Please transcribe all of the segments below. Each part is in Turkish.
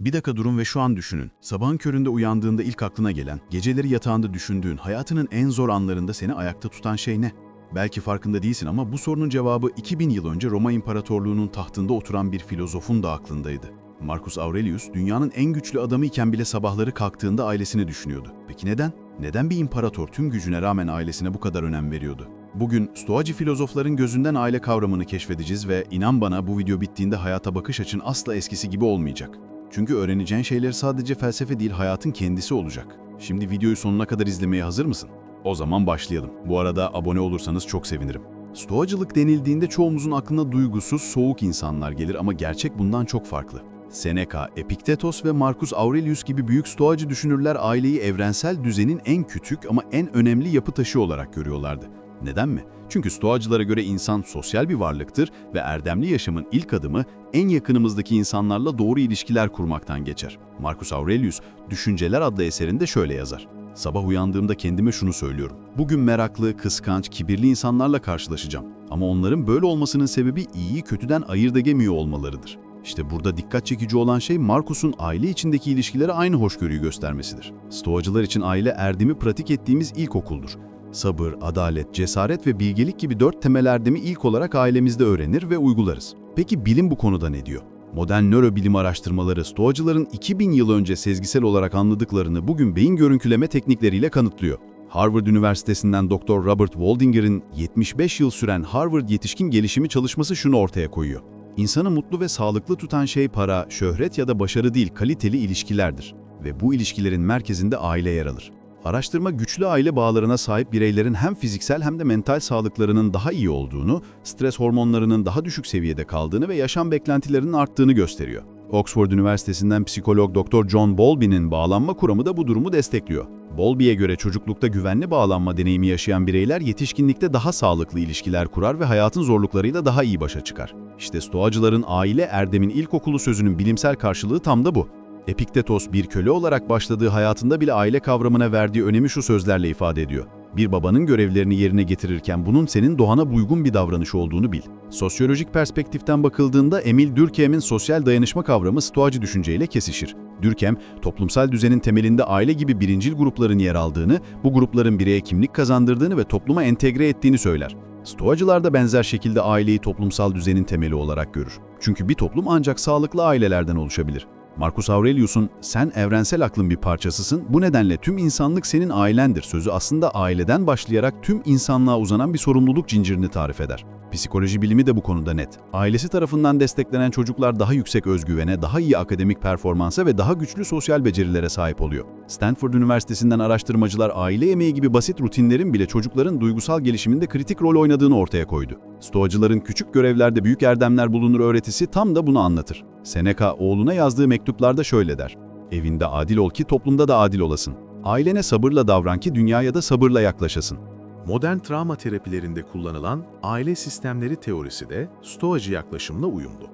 Bir dakika durun ve şu an düşünün. Sabahın köründe uyandığında ilk aklına gelen, geceleri yatağında düşündüğün, hayatının en zor anlarında seni ayakta tutan şey ne? Belki farkında değilsin ama bu sorunun cevabı 2000 yıl önce Roma İmparatorluğu'nun tahtında oturan bir filozofun da aklındaydı. Marcus Aurelius, dünyanın en güçlü adamı iken bile sabahları kalktığında ailesini düşünüyordu. Peki neden? Neden bir imparator tüm gücüne rağmen ailesine bu kadar önem veriyordu? Bugün Stoacı filozofların gözünden aile kavramını keşfedeceğiz ve inan bana bu video bittiğinde hayata bakış açın asla eskisi gibi olmayacak. Çünkü öğreneceğin şeyler sadece felsefe değil hayatın kendisi olacak. Şimdi videoyu sonuna kadar izlemeye hazır mısın? O zaman başlayalım. Bu arada abone olursanız çok sevinirim. Stoacılık denildiğinde çoğumuzun aklına duygusuz, soğuk insanlar gelir ama gerçek bundan çok farklı. Seneca, Epiktetos ve Marcus Aurelius gibi büyük stoacı düşünürler aileyi evrensel düzenin en küçük ama en önemli yapı taşı olarak görüyorlardı. Neden mi? Çünkü stoacılara göre insan sosyal bir varlıktır ve erdemli yaşamın ilk adımı en yakınımızdaki insanlarla doğru ilişkiler kurmaktan geçer. Marcus Aurelius, Düşünceler adlı eserinde şöyle yazar. Sabah uyandığımda kendime şunu söylüyorum. Bugün meraklı, kıskanç, kibirli insanlarla karşılaşacağım. Ama onların böyle olmasının sebebi iyiyi kötüden ayırt edemiyor olmalarıdır. İşte burada dikkat çekici olan şey Marcus'un aile içindeki ilişkilere aynı hoşgörüyü göstermesidir. Stoacılar için aile erdemi pratik ettiğimiz ilkokuldur. Sabır, adalet, cesaret ve bilgelik gibi dört temel erdemi ilk olarak ailemizde öğrenir ve uygularız. Peki bilim bu konuda ne diyor? Modern nörobilim araştırmaları Stoacıların 2000 yıl önce sezgisel olarak anladıklarını bugün beyin görüntüleme teknikleriyle kanıtlıyor. Harvard Üniversitesi'nden Dr. Robert Waldinger'in 75 yıl süren Harvard Yetişkin Gelişimi çalışması şunu ortaya koyuyor. İnsanı mutlu ve sağlıklı tutan şey para, şöhret ya da başarı değil, kaliteli ilişkilerdir. Ve bu ilişkilerin merkezinde aile yer alır. Araştırma güçlü aile bağlarına sahip bireylerin hem fiziksel hem de mental sağlıklarının daha iyi olduğunu, stres hormonlarının daha düşük seviyede kaldığını ve yaşam beklentilerinin arttığını gösteriyor. Oxford Üniversitesi'nden psikolog Dr. John Bowlby'nin bağlanma kuramı da bu durumu destekliyor. Bowlby'ye göre çocuklukta güvenli bağlanma deneyimi yaşayan bireyler yetişkinlikte daha sağlıklı ilişkiler kurar ve hayatın zorluklarıyla daha iyi başa çıkar. İşte Stoacıların aile erdemin ilkokulu sözünün bilimsel karşılığı tam da bu. Epiktetos bir köle olarak başladığı hayatında bile aile kavramına verdiği önemi şu sözlerle ifade ediyor. Bir babanın görevlerini yerine getirirken bunun senin doğana uygun bir davranış olduğunu bil. Sosyolojik perspektiften bakıldığında Emil Durkheim'in sosyal dayanışma kavramı stoacı düşünceyle kesişir. Durkheim, toplumsal düzenin temelinde aile gibi birincil grupların yer aldığını, bu grupların bireye kimlik kazandırdığını ve topluma entegre ettiğini söyler. Stoacılar da benzer şekilde aileyi toplumsal düzenin temeli olarak görür. Çünkü bir toplum ancak sağlıklı ailelerden oluşabilir. Marcus Aurelius'un sen evrensel aklın bir parçasısın, bu nedenle tüm insanlık senin ailendir sözü aslında aileden başlayarak tüm insanlığa uzanan bir sorumluluk zincirini tarif eder. Psikoloji bilimi de bu konuda net. Ailesi tarafından desteklenen çocuklar daha yüksek özgüvene, daha iyi akademik performansa ve daha güçlü sosyal becerilere sahip oluyor. Stanford Üniversitesi'nden araştırmacılar aile yemeği gibi basit rutinlerin bile çocukların duygusal gelişiminde kritik rol oynadığını ortaya koydu. Stoacıların küçük görevlerde büyük erdemler bulunur öğretisi tam da bunu anlatır. Seneca oğluna yazdığı mektuplarda şöyle der. Evinde adil ol ki toplumda da adil olasın. Ailene sabırla davran ki dünyaya da sabırla yaklaşasın. Modern travma terapilerinde kullanılan aile sistemleri teorisi de Stoacı yaklaşımla uyumlu.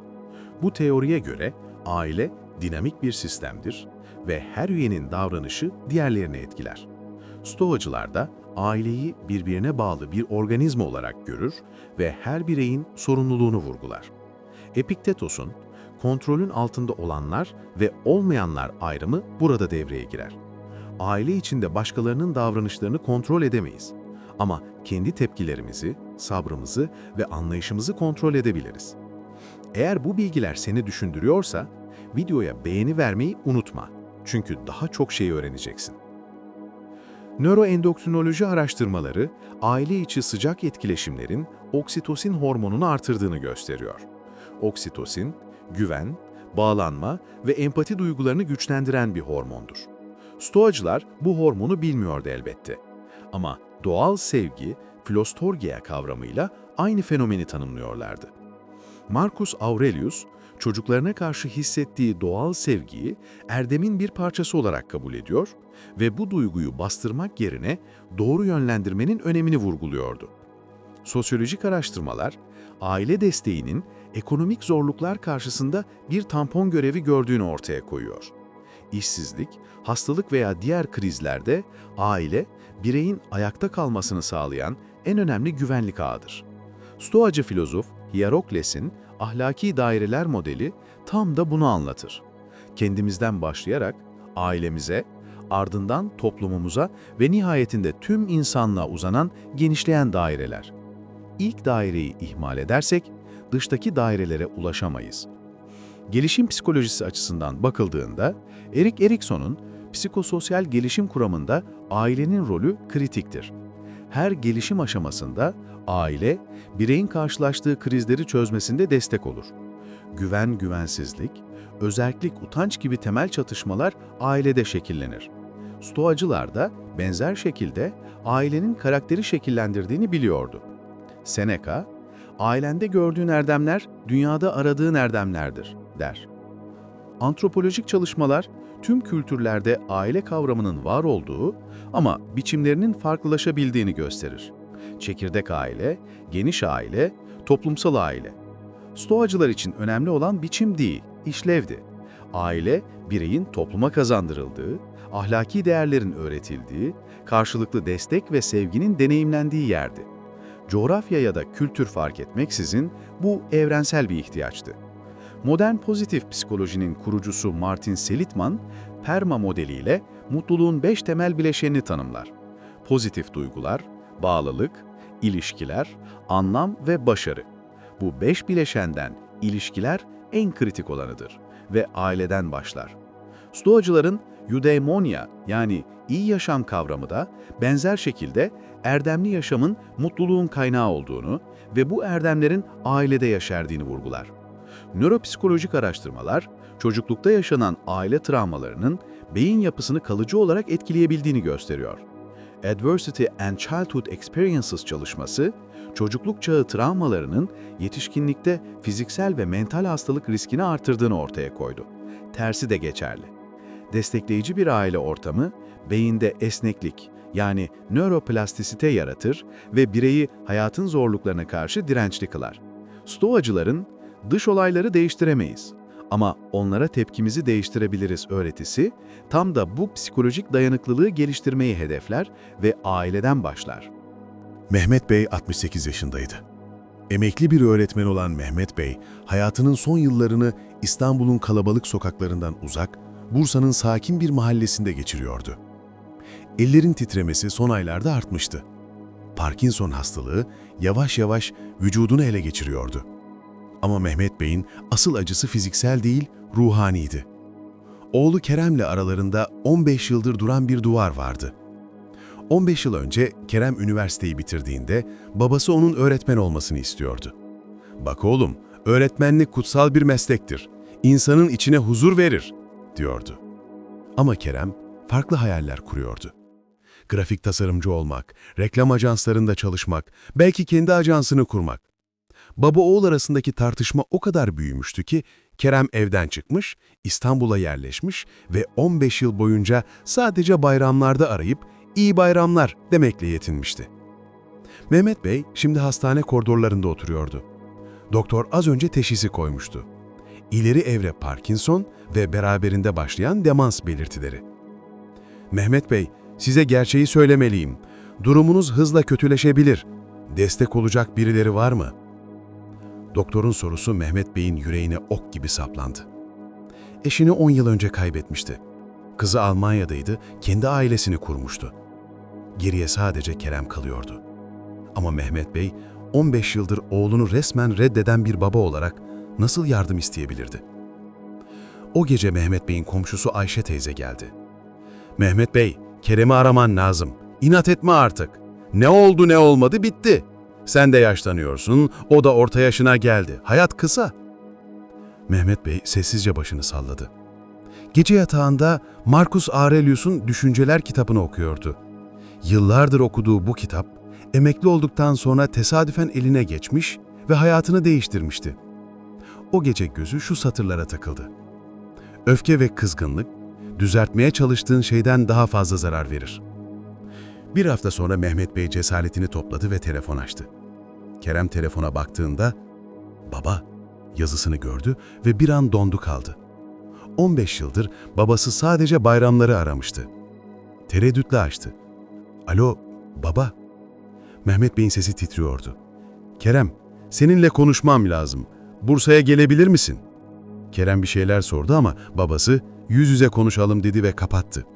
Bu teoriye göre aile dinamik bir sistemdir ve her üyenin davranışı diğerlerini etkiler. Stoacılar da aileyi birbirine bağlı bir organizma olarak görür ve her bireyin sorumluluğunu vurgular. Epiktetos'un kontrolün altında olanlar ve olmayanlar ayrımı burada devreye girer. Aile içinde başkalarının davranışlarını kontrol edemeyiz. Ama kendi tepkilerimizi, sabrımızı ve anlayışımızı kontrol edebiliriz. Eğer bu bilgiler seni düşündürüyorsa, videoya beğeni vermeyi unutma. Çünkü daha çok şey öğreneceksin. Nöroendokrinoloji araştırmaları, aile içi sıcak etkileşimlerin oksitosin hormonunu artırdığını gösteriyor. Oksitosin, güven, bağlanma ve empati duygularını güçlendiren bir hormondur. Stoacılar bu hormonu bilmiyordu elbette. Ama doğal sevgi, filostorgia kavramıyla aynı fenomeni tanımlıyorlardı. Marcus Aurelius, çocuklarına karşı hissettiği doğal sevgiyi erdemin bir parçası olarak kabul ediyor ve bu duyguyu bastırmak yerine doğru yönlendirmenin önemini vurguluyordu. Sosyolojik araştırmalar, aile desteğinin ekonomik zorluklar karşısında bir tampon görevi gördüğünü ortaya koyuyor. İşsizlik, hastalık veya diğer krizlerde aile, bireyin ayakta kalmasını sağlayan en önemli güvenlik ağıdır. Stoacı filozof Hierokles'in ahlaki daireler modeli tam da bunu anlatır. Kendimizden başlayarak ailemize, ardından toplumumuza ve nihayetinde tüm insanlığa uzanan genişleyen daireler. İlk daireyi ihmal edersek dıştaki dairelere ulaşamayız. Gelişim psikolojisi açısından bakıldığında Erik Erikson'un psikososyal gelişim kuramında ailenin rolü kritiktir. Her gelişim aşamasında aile, bireyin karşılaştığı krizleri çözmesinde destek olur. Güven, güvensizlik, özellik, utanç gibi temel çatışmalar ailede şekillenir. Stoacılar da benzer şekilde ailenin karakteri şekillendirdiğini biliyordu. Seneca, ailende gördüğün erdemler dünyada aradığın erdemlerdir, der. Antropolojik çalışmalar tüm kültürlerde aile kavramının var olduğu ama biçimlerinin farklılaşabildiğini gösterir. Çekirdek aile, geniş aile, toplumsal aile. Stoacılar için önemli olan biçim değil, işlevdi. Aile, bireyin topluma kazandırıldığı, ahlaki değerlerin öğretildiği, karşılıklı destek ve sevginin deneyimlendiği yerdi. Coğrafya ya da kültür fark etmeksizin bu evrensel bir ihtiyaçtı. Modern pozitif psikolojinin kurucusu Martin Seligman, PERMA modeliyle mutluluğun beş temel bileşenini tanımlar. Pozitif duygular, bağlılık, ilişkiler, anlam ve başarı. Bu beş bileşenden ilişkiler en kritik olanıdır ve aileden başlar. Stoacıların eudaimonia yani iyi yaşam kavramı da benzer şekilde erdemli yaşamın mutluluğun kaynağı olduğunu ve bu erdemlerin ailede yaşardığını vurgular. Nöropsikolojik araştırmalar, çocuklukta yaşanan aile travmalarının beyin yapısını kalıcı olarak etkileyebildiğini gösteriyor. Adversity and Childhood Experiences çalışması, çocukluk çağı travmalarının yetişkinlikte fiziksel ve mental hastalık riskini artırdığını ortaya koydu. Tersi de geçerli. Destekleyici bir aile ortamı, beyinde esneklik, yani nöroplastisite yaratır ve bireyi hayatın zorluklarına karşı dirençli kılar. Stoacıların dış olayları değiştiremeyiz ama onlara tepkimizi değiştirebiliriz öğretisi tam da bu psikolojik dayanıklılığı geliştirmeyi hedefler ve aileden başlar. Mehmet Bey 68 yaşındaydı. Emekli bir öğretmen olan Mehmet Bey, hayatının son yıllarını İstanbul'un kalabalık sokaklarından uzak, Bursa'nın sakin bir mahallesinde geçiriyordu. Ellerin titremesi son aylarda artmıştı. Parkinson hastalığı yavaş yavaş vücudunu ele geçiriyordu. Ama Mehmet Bey'in asıl acısı fiziksel değil, ruhaniydi. Oğlu Kerem'le aralarında 15 yıldır duran bir duvar vardı. 15 yıl önce Kerem üniversiteyi bitirdiğinde babası onun öğretmen olmasını istiyordu. "Bak oğlum, öğretmenlik kutsal bir meslektir. İnsanın içine huzur verir." diyordu. Ama Kerem farklı hayaller kuruyordu. Grafik tasarımcı olmak, reklam ajanslarında çalışmak, belki kendi ajansını kurmak. Baba oğul arasındaki tartışma o kadar büyümüştü ki Kerem evden çıkmış, İstanbul'a yerleşmiş ve 15 yıl boyunca sadece bayramlarda arayıp iyi bayramlar demekle yetinmişti. Mehmet Bey şimdi hastane koridorlarında oturuyordu. Doktor az önce teşhisi koymuştu. İleri evre Parkinson ve beraberinde başlayan demans belirtileri. Mehmet Bey, size gerçeği söylemeliyim. Durumunuz hızla kötüleşebilir. Destek olacak birileri var mı? Doktorun sorusu Mehmet Bey'in yüreğine ok gibi saplandı. Eşini 10 yıl önce kaybetmişti. Kızı Almanya'daydı, kendi ailesini kurmuştu. Geriye sadece Kerem kalıyordu. Ama Mehmet Bey, 15 yıldır oğlunu resmen reddeden bir baba olarak nasıl yardım isteyebilirdi? O gece Mehmet Bey'in komşusu Ayşe teyze geldi. Mehmet Bey, Kerem'i araman lazım. İnat etme artık. Ne oldu ne olmadı bitti. Sen de yaşlanıyorsun, o da orta yaşına geldi. Hayat kısa. Mehmet Bey sessizce başını salladı. Gece yatağında Marcus Aurelius'un Düşünceler kitabını okuyordu. Yıllardır okuduğu bu kitap, emekli olduktan sonra tesadüfen eline geçmiş ve hayatını değiştirmişti. O gece gözü şu satırlara takıldı. Öfke ve kızgınlık, düzeltmeye çalıştığın şeyden daha fazla zarar verir. Bir hafta sonra Mehmet Bey cesaretini topladı ve telefon açtı. Kerem telefona baktığında, ''Baba'' yazısını gördü ve bir an dondu kaldı. 15 yıldır babası sadece bayramları aramıştı. Tereddütle açtı. ''Alo, baba?'' Mehmet Bey'in sesi titriyordu. ''Kerem, seninle konuşmam lazım. Bursa'ya gelebilir misin?'' Kerem bir şeyler sordu ama babası yüz yüze konuşalım dedi ve kapattı.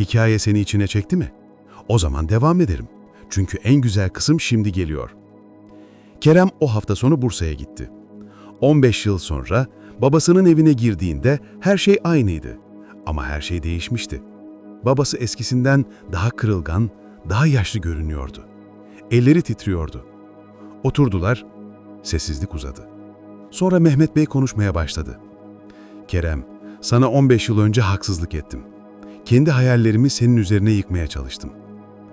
Hikaye seni içine çekti mi? O zaman devam ederim. Çünkü en güzel kısım şimdi geliyor. Kerem o hafta sonu Bursa'ya gitti. 15 yıl sonra babasının evine girdiğinde her şey aynıydı. Ama her şey değişmişti. Babası eskisinden daha kırılgan, daha yaşlı görünüyordu. Elleri titriyordu. Oturdular, sessizlik uzadı. Sonra Mehmet Bey konuşmaya başladı. Kerem, sana 15 yıl önce haksızlık ettim. Kendi hayallerimi senin üzerine yıkmaya çalıştım.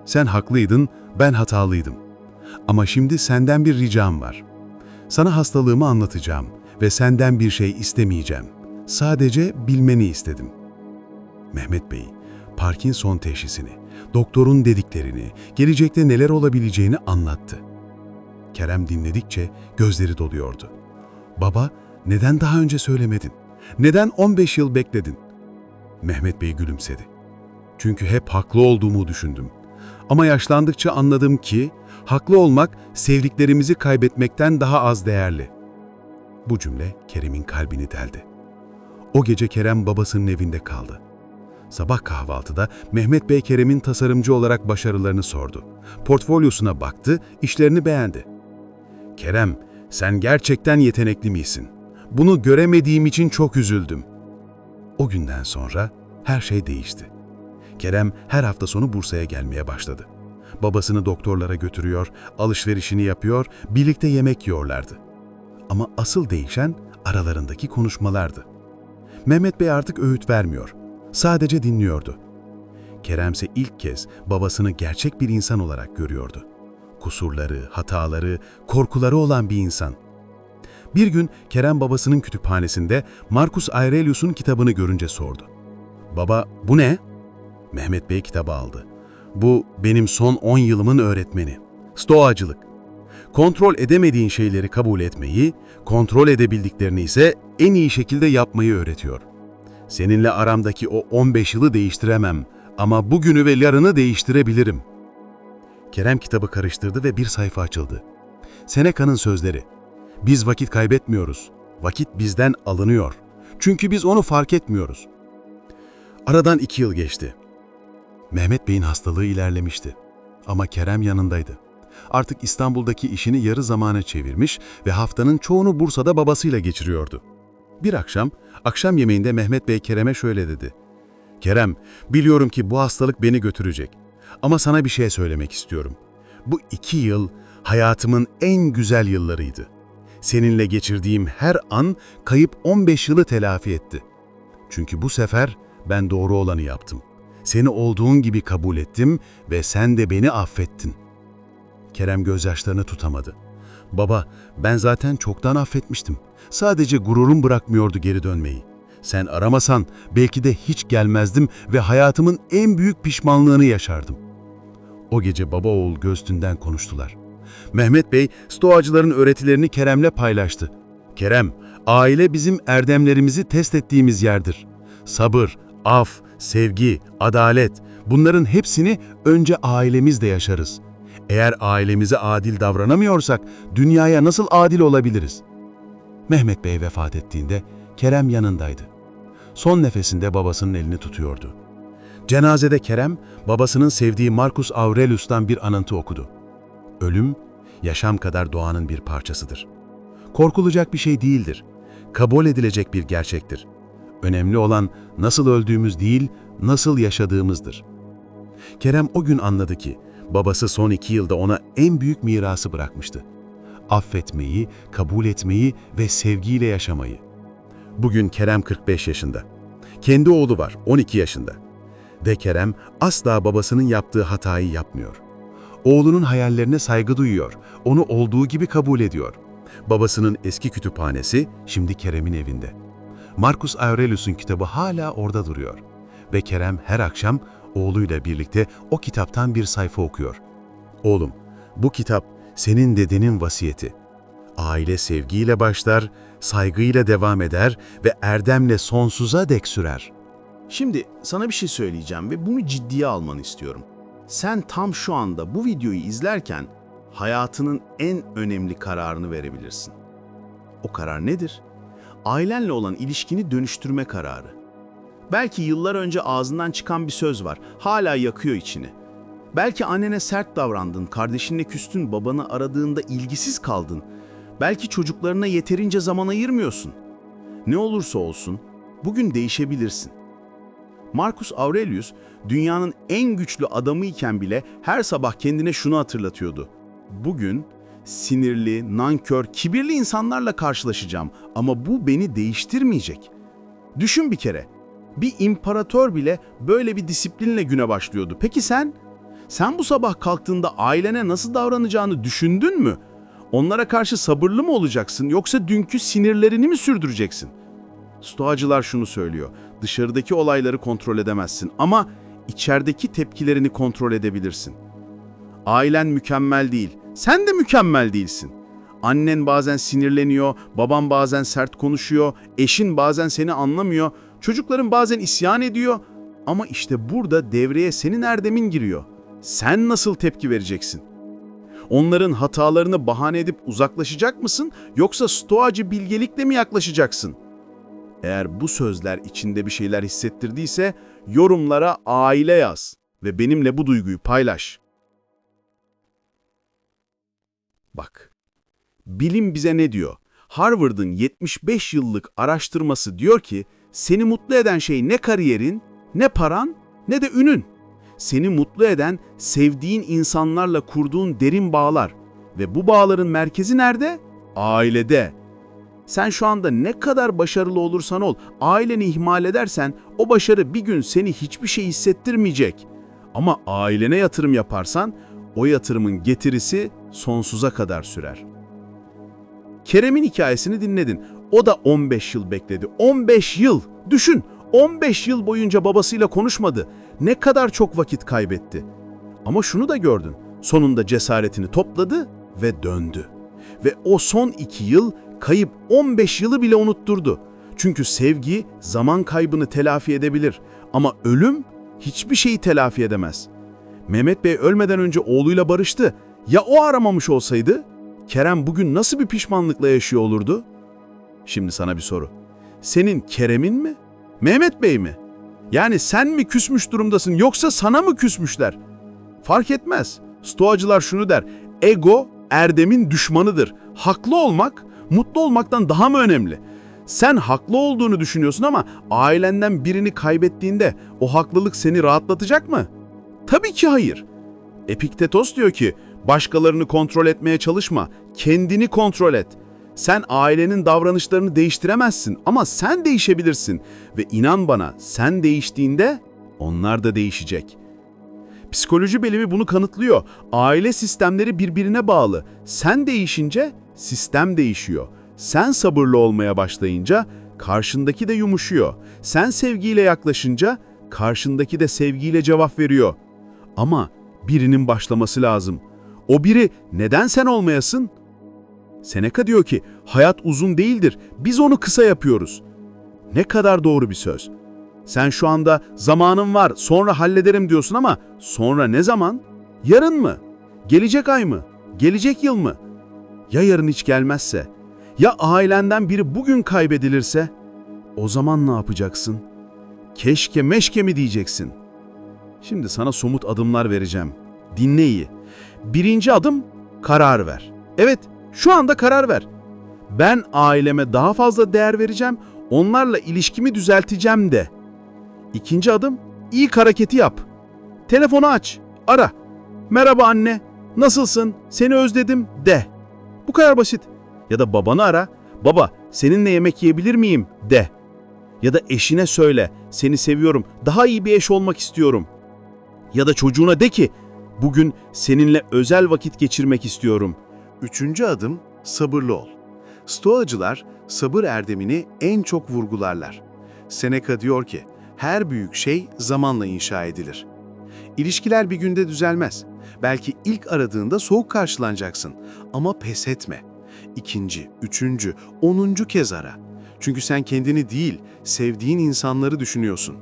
Sen haklıydın, ben hatalıydım. Ama şimdi senden bir ricam var. Sana hastalığımı anlatacağım ve senden bir şey istemeyeceğim. Sadece bilmeni istedim. Mehmet Bey, Parkinson teşhisini, doktorun dediklerini, gelecekte neler olabileceğini anlattı. Kerem dinledikçe gözleri doluyordu. Baba, neden daha önce söylemedin? Neden 15 yıl bekledin? Mehmet Bey gülümsedi. Çünkü hep haklı olduğumu düşündüm. Ama yaşlandıkça anladım ki haklı olmak sevdiklerimizi kaybetmekten daha az değerli. Bu cümle Kerem'in kalbini deldi. O gece Kerem babasının evinde kaldı. Sabah kahvaltıda Mehmet Bey Kerem'in tasarımcı olarak başarılarını sordu. Portfolyosuna baktı, işlerini beğendi. Kerem, sen gerçekten yetenekli misin? Bunu göremediğim için çok üzüldüm. O günden sonra her şey değişti. Kerem her hafta sonu Bursa'ya gelmeye başladı. Babasını doktorlara götürüyor, alışverişini yapıyor, birlikte yemek yiyorlardı. Ama asıl değişen aralarındaki konuşmalardı. Mehmet Bey artık öğüt vermiyor, sadece dinliyordu. Kerem ise ilk kez babasını gerçek bir insan olarak görüyordu. Kusurları, hataları, korkuları olan bir insan. Bir gün Kerem babasının kütüphanesinde Marcus Aurelius'un kitabını görünce sordu. Baba, bu ne? Mehmet Bey kitabı aldı. Bu benim son 10 yılımın öğretmeni. Stoacılık. Kontrol edemediğin şeyleri kabul etmeyi, kontrol edebildiklerini ise en iyi şekilde yapmayı öğretiyor. Seninle aramdaki o 15 yılı değiştiremem ama bugünü ve yarını değiştirebilirim. Kerem kitabı karıştırdı ve bir sayfa açıldı. Seneca'nın sözleri. Biz vakit kaybetmiyoruz. Vakit bizden alınıyor. Çünkü biz onu fark etmiyoruz. Aradan iki yıl geçti. Mehmet Bey'in hastalığı ilerlemişti. Ama Kerem yanındaydı. Artık İstanbul'daki işini yarı zamana çevirmiş ve haftanın çoğunu Bursa'da babasıyla geçiriyordu. Bir akşam, akşam yemeğinde Mehmet Bey Kerem'e şöyle dedi. Kerem, biliyorum ki bu hastalık beni götürecek. Ama sana bir şey söylemek istiyorum. Bu iki yıl hayatımın en güzel yıllarıydı. Seninle geçirdiğim her an kayıp 15 yılı telafi etti. Çünkü bu sefer ben doğru olanı yaptım. Seni olduğun gibi kabul ettim ve sen de beni affettin. Kerem gözyaşlarını tutamadı. Baba, ben zaten çoktan affetmiştim. Sadece gururum bırakmıyordu geri dönmeyi. Sen aramasan belki de hiç gelmezdim ve hayatımın en büyük pişmanlığını yaşardım. O gece baba oğul göğsünden konuştular. Mehmet Bey, stoacıların öğretilerini Kerem'le paylaştı. Kerem, aile bizim erdemlerimizi test ettiğimiz yerdir. Sabır, af, sevgi, adalet, bunların hepsini önce ailemizde yaşarız. Eğer ailemize adil davranamıyorsak, dünyaya nasıl adil olabiliriz? Mehmet Bey vefat ettiğinde Kerem yanındaydı. Son nefesinde babasının elini tutuyordu. Cenazede Kerem, babasının sevdiği Marcus Aurelius'tan bir anıntı okudu. Ölüm, yaşam kadar doğanın bir parçasıdır. Korkulacak bir şey değildir. Kabul edilecek bir gerçektir. Önemli olan nasıl öldüğümüz değil, nasıl yaşadığımızdır. Kerem o gün anladı ki, babası son iki yılda ona en büyük mirası bırakmıştı. Affetmeyi, kabul etmeyi ve sevgiyle yaşamayı. Bugün Kerem 45 yaşında. Kendi oğlu var, 12 yaşında. Ve Kerem asla babasının yaptığı hatayı yapmıyor. Oğlunun hayallerine saygı duyuyor, onu olduğu gibi kabul ediyor. Babasının eski kütüphanesi şimdi Kerem'in evinde. Marcus Aurelius'un kitabı hala orada duruyor. Ve Kerem her akşam oğluyla birlikte o kitaptan bir sayfa okuyor. Oğlum, bu kitap senin dedenin vasiyeti. Aile sevgiyle başlar, saygıyla devam eder ve erdemle sonsuza dek sürer. Şimdi sana bir şey söyleyeceğim ve bunu ciddiye almanı istiyorum. Sen tam şu anda bu videoyu izlerken hayatının en önemli kararını verebilirsin. O karar nedir? Ailenle olan ilişkini dönüştürme kararı. Belki yıllar önce ağzından çıkan bir söz var, hala yakıyor içini. Belki annene sert davrandın, kardeşinle küstün, babanı aradığında ilgisiz kaldın. Belki çocuklarına yeterince zaman ayırmıyorsun. Ne olursa olsun, bugün değişebilirsin. Marcus Aurelius, dünyanın en güçlü adamı iken bile her sabah kendine şunu hatırlatıyordu. Bugün sinirli, nankör, kibirli insanlarla karşılaşacağım ama bu beni değiştirmeyecek. Düşün bir kere, bir imparator bile böyle bir disiplinle güne başlıyordu. Peki sen? Sen bu sabah kalktığında ailene nasıl davranacağını düşündün mü? Onlara karşı sabırlı mı olacaksın yoksa dünkü sinirlerini mi sürdüreceksin? Stoacılar şunu söylüyor. Dışarıdaki olayları kontrol edemezsin ama içerideki tepkilerini kontrol edebilirsin. Ailen mükemmel değil. Sen de mükemmel değilsin. Annen bazen sinirleniyor, baban bazen sert konuşuyor, eşin bazen seni anlamıyor, çocukların bazen isyan ediyor. Ama işte burada devreye senin erdemin giriyor. Sen nasıl tepki vereceksin? Onların hatalarını bahane edip uzaklaşacak mısın yoksa stoacı bilgelikle mi yaklaşacaksın? Eğer bu sözler içinde bir şeyler hissettirdiyse yorumlara aile yaz ve benimle bu duyguyu paylaş. Bak, bilim bize ne diyor? Harvard'ın 75 yıllık araştırması diyor ki seni mutlu eden şey ne kariyerin, ne paran, ne de ünün. Seni mutlu eden sevdiğin insanlarla kurduğun derin bağlar ve bu bağların merkezi nerede? Ailede. Sen şu anda ne kadar başarılı olursan ol, aileni ihmal edersen o başarı bir gün seni hiçbir şey hissettirmeyecek. Ama ailene yatırım yaparsan o yatırımın getirisi sonsuza kadar sürer. Kerem'in hikayesini dinledin. O da 15 yıl bekledi. 15 yıl! Düşün! 15 yıl boyunca babasıyla konuşmadı. Ne kadar çok vakit kaybetti. Ama şunu da gördün. Sonunda cesaretini topladı ve döndü. Ve o son iki yıl kayıp 15 yılı bile unutturdu. Çünkü sevgi zaman kaybını telafi edebilir ama ölüm hiçbir şeyi telafi edemez. Mehmet Bey ölmeden önce oğluyla barıştı. Ya o aramamış olsaydı? Kerem bugün nasıl bir pişmanlıkla yaşıyor olurdu? Şimdi sana bir soru. Senin Kerem'in mi? Mehmet Bey mi? Yani sen mi küsmüş durumdasın yoksa sana mı küsmüşler? Fark etmez. Stoacılar şunu der. Ego erdemin düşmanıdır. Haklı olmak mutlu olmaktan daha mı önemli? Sen haklı olduğunu düşünüyorsun ama ailenden birini kaybettiğinde o haklılık seni rahatlatacak mı? Tabii ki hayır. Epiktetos diyor ki, başkalarını kontrol etmeye çalışma, kendini kontrol et. Sen ailenin davranışlarını değiştiremezsin ama sen değişebilirsin ve inan bana sen değiştiğinde onlar da değişecek. Psikoloji bilimi bunu kanıtlıyor. Aile sistemleri birbirine bağlı. Sen değişince sistem değişiyor. Sen sabırlı olmaya başlayınca karşındaki de yumuşuyor. Sen sevgiyle yaklaşınca karşındaki de sevgiyle cevap veriyor. Ama birinin başlaması lazım. O biri neden sen olmayasın? Seneca diyor ki hayat uzun değildir. Biz onu kısa yapıyoruz. Ne kadar doğru bir söz. Sen şu anda zamanım var, sonra hallederim diyorsun ama sonra ne zaman? Yarın mı? Gelecek ay mı? Gelecek yıl mı? Ya yarın hiç gelmezse? Ya ailenden biri bugün kaybedilirse? O zaman ne yapacaksın? Keşke meşke mi diyeceksin? Şimdi sana somut adımlar vereceğim. Dinle iyi. Birinci adım karar ver. Evet, şu anda karar ver. Ben aileme daha fazla değer vereceğim, onlarla ilişkimi düzelteceğim de. İkinci adım ilk hareketi yap. Telefonu aç, ara. Merhaba anne, nasılsın, seni özledim de. Bu kadar basit. Ya da babanı ara, baba seninle yemek yiyebilir miyim de. Ya da eşine söyle, seni seviyorum, daha iyi bir eş olmak istiyorum. Ya da çocuğuna de ki, bugün seninle özel vakit geçirmek istiyorum. Üçüncü adım sabırlı ol. Stoacılar sabır erdemini en çok vurgularlar. Seneca diyor ki, her büyük şey zamanla inşa edilir. İlişkiler bir günde düzelmez. Belki ilk aradığında soğuk karşılanacaksın ama pes etme. İkinci, üçüncü, onuncu kez ara. Çünkü sen kendini değil, sevdiğin insanları düşünüyorsun.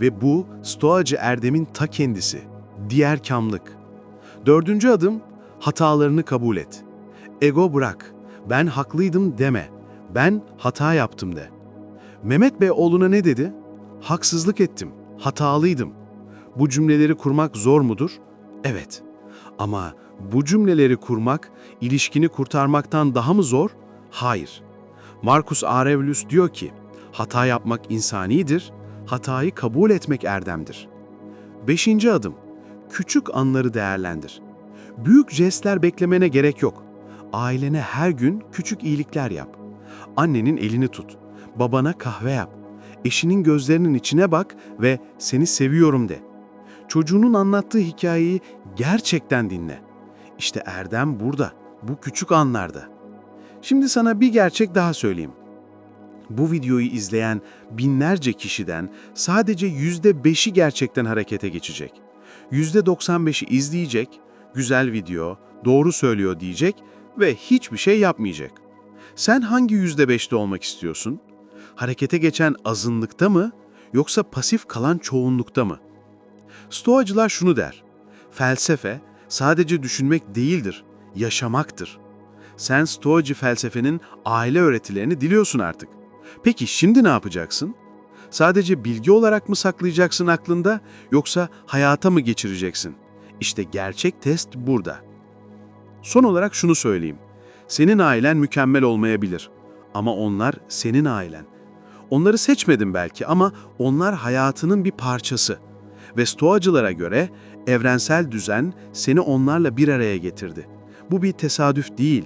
Ve bu stoacı erdemin ta kendisi. Diğer kamlık. Dördüncü adım, hatalarını kabul et. Ego bırak, ben haklıydım deme. Ben hata yaptım de. Mehmet Bey oğluna ne dedi? Haksızlık ettim, hatalıydım. Bu cümleleri kurmak zor mudur? Evet. Ama bu cümleleri kurmak, ilişkini kurtarmaktan daha mı zor? Hayır. Marcus Aurelius diyor ki, hata yapmak insanidir, hatayı kabul etmek erdemdir. Beşinci adım, küçük anları değerlendir. Büyük jestler beklemene gerek yok. Ailene her gün küçük iyilikler yap. Annenin elini tut, babana kahve yap, eşinin gözlerinin içine bak ve seni seviyorum de. Çocuğunun anlattığı hikayeyi gerçekten dinle. İşte erdem burada, bu küçük anlarda. Şimdi sana bir gerçek daha söyleyeyim. Bu videoyu izleyen binlerce kişiden sadece yüzde beşi gerçekten harekete geçecek. Yüzde 95'i izleyecek, güzel video, doğru söylüyor diyecek ve hiçbir şey yapmayacak. Sen hangi yüzde beşte olmak istiyorsun? Harekete geçen azınlıkta mı yoksa pasif kalan çoğunlukta mı? Stoacılar şunu der. Felsefe sadece düşünmek değildir, yaşamaktır. Sen Stoacı felsefenin aile öğretilerini diliyorsun artık. Peki şimdi ne yapacaksın? Sadece bilgi olarak mı saklayacaksın aklında yoksa hayata mı geçireceksin? İşte gerçek test burada. Son olarak şunu söyleyeyim. Senin ailen mükemmel olmayabilir ama onlar senin ailen. Onları seçmedin belki ama onlar hayatının bir parçası. Ve Stoacılara göre evrensel düzen seni onlarla bir araya getirdi. Bu bir tesadüf değil.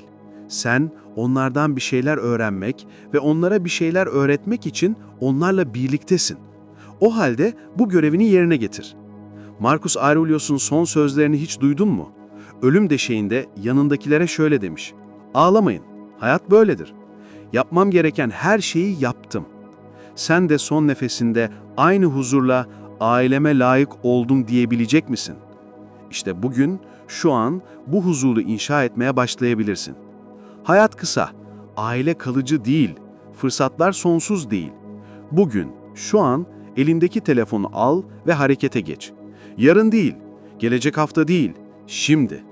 Sen onlardan bir şeyler öğrenmek ve onlara bir şeyler öğretmek için onlarla birliktesin. O halde bu görevini yerine getir. Marcus Aurelius'un son sözlerini hiç duydun mu? Ölüm deşeğinde yanındakilere şöyle demiş. Ağlamayın, hayat böyledir. Yapmam gereken her şeyi yaptım. Sen de son nefesinde aynı huzurla aileme layık oldum diyebilecek misin? İşte bugün, şu an bu huzuru inşa etmeye başlayabilirsin. Hayat kısa, aile kalıcı değil, fırsatlar sonsuz değil. Bugün, şu an elindeki telefonu al ve harekete geç. Yarın değil, gelecek hafta değil, şimdi.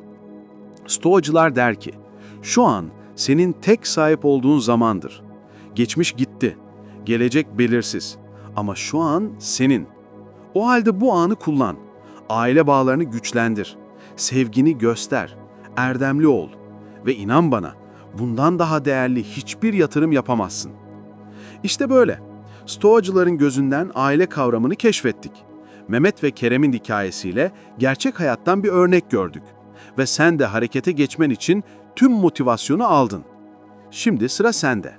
Stoacılar der ki, şu an senin tek sahip olduğun zamandır. Geçmiş gitti, gelecek belirsiz ama şu an senin. O halde bu anı kullan. Aile bağlarını güçlendir. Sevgini göster. Erdemli ol. Ve inan bana, bundan daha değerli hiçbir yatırım yapamazsın. İşte böyle. Stoacıların gözünden aile kavramını keşfettik. Mehmet ve Kerem'in hikayesiyle gerçek hayattan bir örnek gördük. Ve sen de harekete geçmen için tüm motivasyonu aldın. Şimdi sıra sende.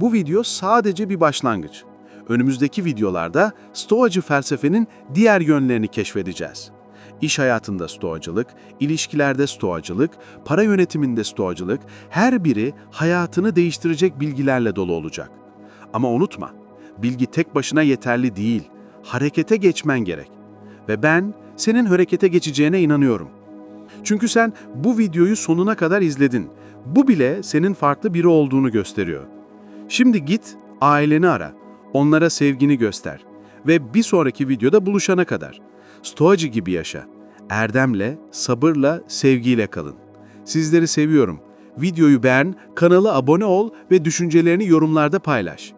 Bu video sadece bir başlangıç. Önümüzdeki videolarda Stoacı felsefenin diğer yönlerini keşfedeceğiz. İş hayatında stoacılık, ilişkilerde stoacılık, para yönetiminde stoacılık, her biri hayatını değiştirecek bilgilerle dolu olacak. Ama unutma, bilgi tek başına yeterli değil, harekete geçmen gerek. Ve ben senin harekete geçeceğine inanıyorum. Çünkü sen bu videoyu sonuna kadar izledin. Bu bile senin farklı biri olduğunu gösteriyor. Şimdi git, aileni ara, onlara sevgini göster ve bir sonraki videoda buluşana kadar. Stoacı gibi yaşa. Erdemle, sabırla, sevgiyle kalın. Sizleri seviyorum. Videoyu beğen, kanala abone ol ve düşüncelerini yorumlarda paylaş.